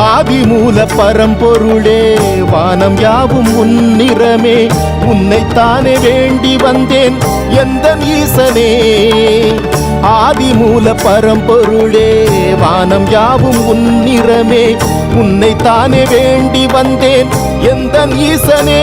ஆதிமூல பரம்பொருளே வானம் யாவும் உன்னிறமே உன்னைத்தானே வேண்டி வந்தேன் எந்த ஈசனே ஆதிமூல பரம்பொருளே வானம் யாவும் உன்னிறமே உன்னைத்தானே வேண்டி வந்தேன் எந்த ஈசனே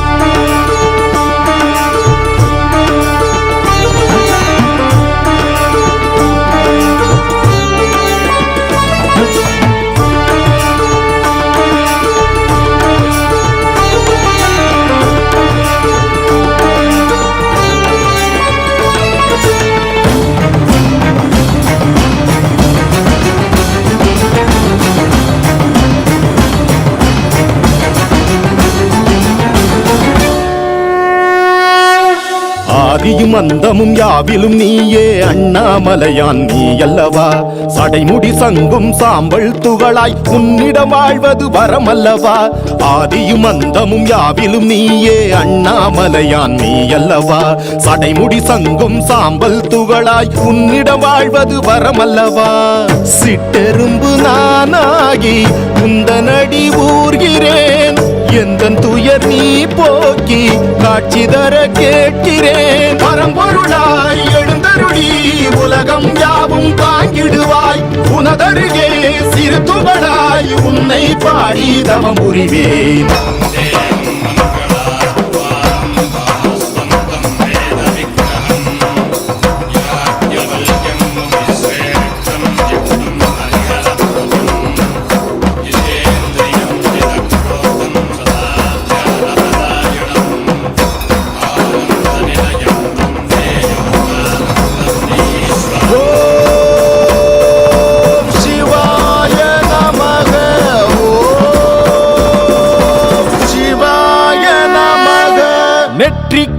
ஆதியும் அந்தமும் யாவிலும் நீயே அண்ணாமலையான் நீ அல்லவா சடைமுடி சங்கும் சாம்பல் துகளாய் உன்னிடம் வாழ்வது வரமல்லவா? ஆதியும் அந்தமும் யாவிலும் நீயே அண்ணாமலையான் நீ அல்லவா சடைமுடி சங்கும் சாம்பல் துகளாய் உன்னிடம் வாழ்வது வரமல்லவா? சிட்டெரும்பு நானாகி உந்தனடி ஊர்கிறேன் எந்த துயர் நீ போக்கி காட்சி தர கேட்கிறேன். பரம்பொருளாய் எழுந்தருளி உலகம் யாவும் தாங்கிடுவாய். உனதருகே சிறு துகளாய் உன்னை பாடி தவம் புரிவேன்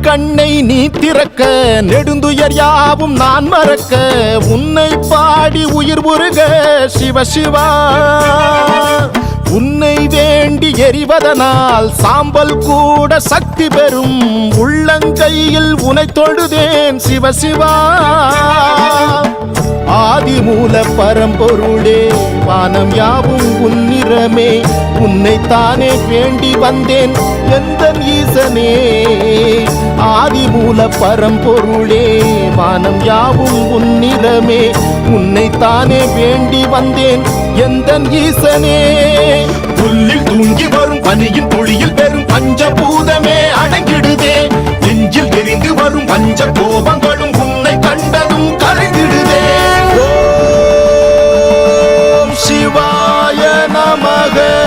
கண்ணை நீ திறக்க நெடுந்துயர் யாவும் நான் மறக்க உன்னை பாடி உயிர் முருக சிவ சிவா. உன்னை வேண்டி எரிவதனால் சாம்பல் கூட சக்தி பெறும் உள்ளங்கையில் உனை தொழுதேன் சிவ. ஆதி மூல பரம்பொருளே வானம் யாவும் உன்னிறமே உன்னைத்தானே வேண்டி வந்தேன் எந்த ஈசனே. ஆதி மூல பரம்பொருளே வானம் யாவும் உன்னிறமே உன்னைத்தானே வேண்டி வந்தேன் எந்த ஈசனே. புல்லில் தூங்கி வரும் பனியின் துளியில் பெரும் Father.